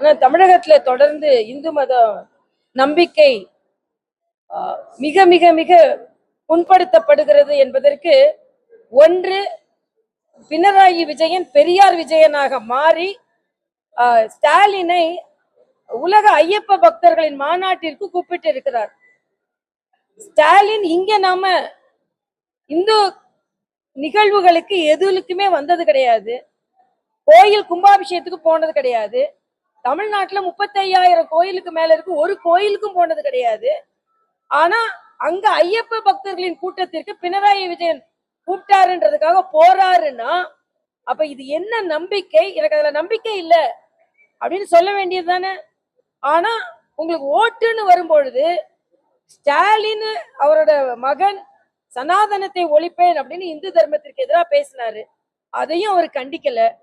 ஆனா தமிழகத்துல தொடர்ந்து இந்து மதம் நம்பிக்கை மிக மிக மிக புண்படுத்தப்படுகிறது என்பதற்கு ஒன்று பினராயி விஜயன் பெரியார் விஜயனாக மாறி ஸ்டாலினை உலக ஐயப்ப பக்தர்களின் மாநாட்டிற்கு கூப்பிட்டு இருக்கிறார் ஸ்டாலின் இங்க நாம இந்து நிகழ்வுகளுக்கு எதுலுக்குமே வந்தது கிடையாது. கோயில் கும்பாபிஷேகத்துக்கு போனது கிடையாது. தமிழ்நாட்டுல முப்பத்தையாயிரம் கோயிலுக்கு மேல இருக்கு. ஒரு கோயிலுக்கும் போனது கிடையாது. ஆனா அங்க ஐயப்ப பக்தர்களின் கூட்டத்திற்கு பினராயி விஜயன் கூப்பிட்டாருன்றதுக்காக போறாருன்னா அப்ப இது என்ன நம்பிக்கை? எனக்கு அதுல நம்பிக்கை இல்ல. அப்படின்னு சொல்ல வேண்டியது தானே. ஆனா உங்களுக்கு ஓட்டுன்னு வரும்பொழுது ஸ்டாலின் அவரோட மகன் சனாதனத்தை ஒழிப்பேன் அப்படின்னு இந்து தர்மத்திற்கு எதிராக பேசினாரு. அதையும் அவர் கண்டிக்கல.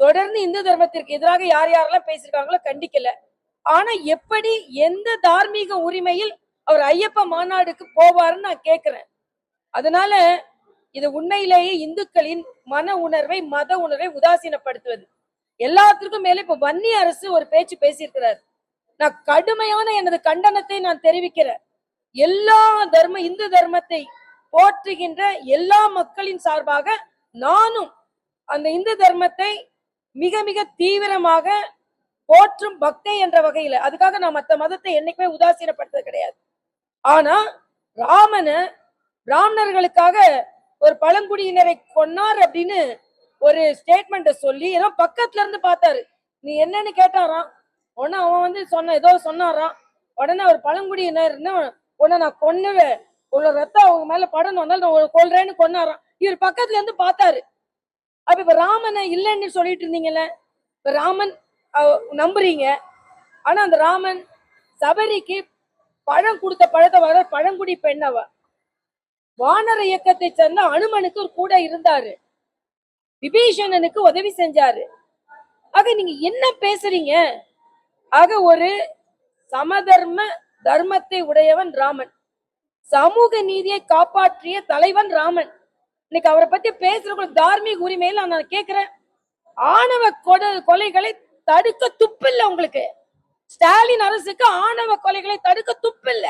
தொடர்ந்து இந்து தர்மத்திற்கு எதிராக யார் யாரெல்லாம் பேசியிருக்காங்களோ கண்டிக்கல. ஆனா எப்படி எந்த தார்மீக உரிமையில் அவர் ஐயப்ப மாநாடுக்கு போவாருன்னு நான் கேக்குறேன். அதனால இது உண்மையிலேயே இந்துக்களின் மன உணர்வை மத உணர்வை உதாசீனப்படுத்துவது. எல்லாத்திற்கும் மேல இப்ப வன்னி அரசு ஒரு பேச்சு பேசியிருக்கிறார். நான் கடுமையான எனது கண்டனத்தை நான் தெரிவிக்கிறேன். எல்லா தர்ம இந்து தர்மத்தை போற்றுகின்ற எல்லா மக்களின் சார்பாக நானும் அந்த இந்து தர்மத்தை மிக மிக தீவிரமாக போற்றும் பக்தை என்ற வகையில அதுக்காக நான் மற்ற மதத்தை என்னைக்குமே உதாசீனப்படுத்துறது கிடையாது. ஆனா ராமன பிராமணர்களுக்காக ஒரு பழங்குடியினரை கொன்னார் அப்படின்னு ஒரு ஸ்டேட்மெண்ட்டை சொல்லி ஏதோ பக்கத்துல இருந்து பார்த்தாரு. நீ என்னன்னு கேட்டாராம். உடனே அவன் வந்து சொன்ன ஏதோ சொன்னாராம். உடனே ஒரு பழங்குடியினர்னு உன்னை நான் கொன்னுவேன். உள்ள ரத்தம் அவங்க மேல படணும். நான் உன்னை கொன்னாராம். இவர் பக்கத்துல இருந்து பார்த்தாரு. அப்ப இப்ப ராமனை இல்லைன்னு சொல்லிட்டு இருந்தீங்கல்ல இப்ப ராமன் நம்புறீங்க. ஆனா அந்த ராமன் சபரிக்கு பழம் கொடுத்த பழத்தை வர பழங்குடி பெண்ணவ. வானர இயக்கத்தை சேர்ந்த அனுமனுக்கு ஒரு கூட இருந்தாரு. விபீஷணனுக்கு உதவி செஞ்சாரு. ஆக நீங்க என்ன பேசுறீங்க? ஆக ஒரு சமதர்ம தர்மத்தை உடையவன் ராமன். சமூக நீதியை காப்பாற்றிய தலைவன் ராமன். இன்னைக்கு அவரை பத்தி பேசுற தார்மீக உரிமையில நான் கேக்குறேன். ஆணவ கொடை கொலைகளை தடுக்க துப்பில்ல உங்களுக்கு. ஸ்டாலின் அரசுக்கு ஆணவ கொலைகளை தடுக்க துப்பில்ல.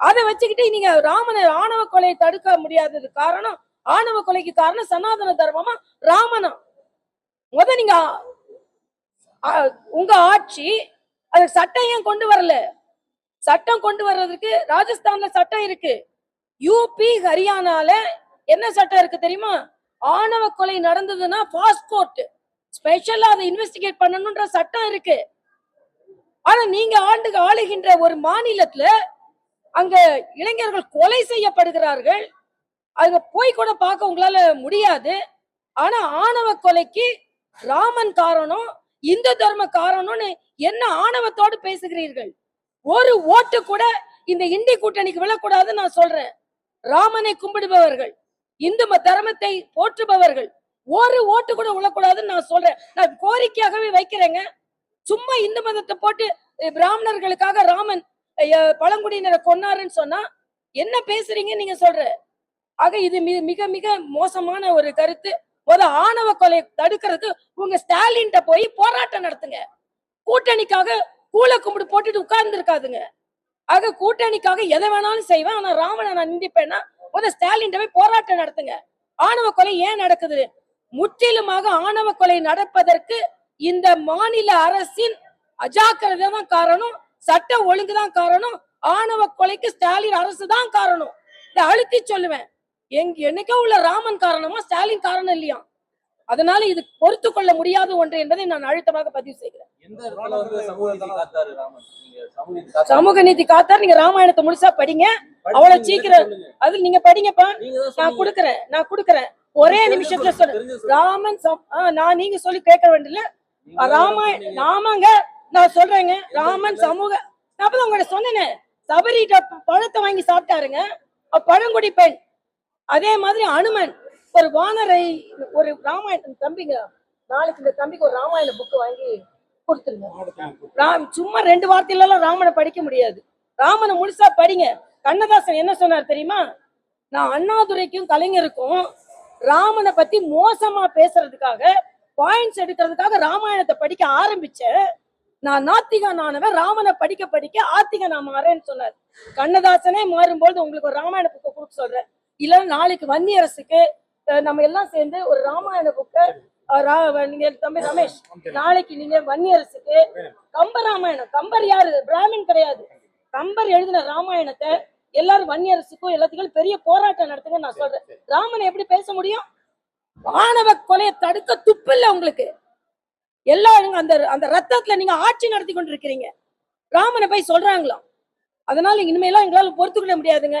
அதை வச்சுக்கிட்டு நீங்க ராமனை ஆணவ கொலையை தடுக்க முடியாதது காரணம் ஆணவ கொலைக்கு காரணம் சனாதன தர்மமா? ராமனா? முத நீங்க உங்க ஆட்சி அது சட்டம் ஏன் கொண்டு வரல? சட்டம் கொண்டு வர்றதுக்கு ராஜஸ்தான்ல சட்டம் இருக்கு. யூபி ஹரியானால என்ன சட்டம் இருக்கு தெரியுமா? ஆணவ கொலை நடந்ததுன்னா பாஸ்போர்ட் ஸ்பெஷலா அதை இன்வெஸ்டிகேட் பண்ணணும்ன்ற சட்டம் இருக்கு. ஆனா நீங்க ஆண்டு ஆளுகின்ற ஒரு மாநிலத்துல அங்க இளைஞர்கள் கொலை செய்யப்படுகிறார்கள். அங்க போய் கூட பார்க்க உங்களால முடியாது. ஆனா ஆணவ கொலைக்கு ராமன் காரணம் இந்து தர்ம காரணம்னு என்ன ஆணவத்தோடு பேசுகிறீர்கள்? ஒரு ஓட்டு கூட இந்த இந்தி கூட்டணிக்கு விழக்கூடாதுன்னு நான் சொல்றேன். ராமனை கும்பிடுபவர்கள் இந்து மத தர்மத்தை போற்றுபவர்கள். ஒரு ஓட்டு கூட விழக்கூடாதுன்னு நான் சொல்றேன். நான் கோரிக்கையாகவே வைக்கிறேங்க. சும்மா இந்து மதத்தை போட்டு பிராமணர்களுக்காக ராமன் பழங்குடியினரை கொன்னாருன்னு சொன்னா என்ன பேசுறீங்க நீங்க சொல்ற. ஆக இது மிக மிக மோசமான ஒரு கருத்து. முத ஆணவ கொலை தடுக்கிறதுக்கு உங்க ஸ்டாலின்ட்ட போய் போராட்டம் நடத்துங்க. கூட்டணிக்காக கூல கும்பிடு போட்டுட்டு உட்கார்ந்து இருக்காதுங்க ஆக கூட்டணிக்காக எதை வேணாலும் செய்வேன். ஆனா ராமனை நான் நிந்திப்பேன்னா முத ஸ்டாலின் போய் போராட்டம் நடத்துங்க. ஆணவ கொலை ஏன் நடக்குது? முற்றிலுமாக ஆணவ கொலை நடப்பதற்கு இந்த மாநில அரசின் அஜாக்கிரதை தான் காரணம் சட்ட ஒழுங்கு தான் காரணம் ஆணவ கொலைக்கு ஸ்டாலின் அரசு தான் காரணம். இதை அழுத்தி சொல்லுவேன். எங்க என்னைக்கோ உள்ள ராமன் காரணமா ஸ்டாலின் காரணம் இல்லையா? அதனால இது பொறுத்து கொள்ள முடியாத ஒன்று என்பதை நான் அழுத்தமாக பதிவு செய்கிறேன். சமூக நீதி காத்தாரு நீங்க ராமாயணத்தை முழுசா படிங்க. அவ்வளவு சீக்கிரம். அது நீங்க படிங்கப்பா. நான். கொடுக்கறேன் நான் கொடுக்கறேன். ஒரே நிமிஷத்துல சொல்றேன். சொல்லுங்க. ராமன் நான் நீங்க சொல்லி கேட்க தான் ராமாயண. ராமங்க நான் சொல்றேங்க. ராமன் சமூக அப்பதான் உங்கள்ட்ட சொன்னேனே. சபரிட்ட பழத்தை வாங்கி சாப்பிட்டாருங்க. பழங்குடி பெண் அதே மாதிரி அனுமன். ஒரு வானரை ஒரு ராமாயணம் தம்பிங்க நாளைக்கு இந்த தம்பிக்கு ஒரு ராமாயண புக்கு வாங்கி கொடுத்துருங்க. சும்மா ரெண்டு வார்த்தையிலலாம் ராமனை படிக்க முடியாது. ராமனை முழுசா படிங்க. கண்ணதாசன் என்ன சொன்னார் தெரியுமா? நான் அண்ணாதுரைக்கும் கலைஞருக்கும் ராமனை பத்தி மோசமா பேசுறதுக்காக பாயிண்ட்ஸ் எடுக்கிறதுக்காக ராமாயணத்தை படிக்க ஆரம்பிச்சேன். நான் நாத்திகன் ஆனவன் ராமனை படிக்க படிக்க ஆத்திக நான் மாறேன்னு சொன்னார். கண்ணதாசனே மாறும்போது உங்களுக்கு ஒரு ராமாயண புக்கை கொடுக்க சொல்றேன். இல்லைன்னா நாளைக்கு வன்னியரசுக்கு நம்ம எல்லாம் சேர்ந்து ஒரு ராமாயண புக்கை நீங்க தம்பி ரமேஷ் நாளைக்கு நீங்க வன்னியரசுக்கு கம்ப ராமாயணம். கம்பர் யாரு? பிராமின் கிடையாது. கம்பர் எழுதின ராமாயணத்தை எல்லாரும் வன்னியரசுக்கும் எல்லாத்துக்கும் பெரிய போராட்டம் நடத்துங்க நான் சொல்றேன். ராமன் எப்படி பேச முடியும்? ஆணவ கொலையை தடுக்க துப்பில்ல உங்களுக்கு. எல்லாரும் அந்த அந்த ரத்தத்துல நீங்க ஆட்சி நடத்தி கொண்டிருக்கிறீங்க. ராமனை போய் சொல்றாங்களாம். அதனால இனிமேலாம் எங்களால பொறுத்துக்கிட முடியாதுங்க.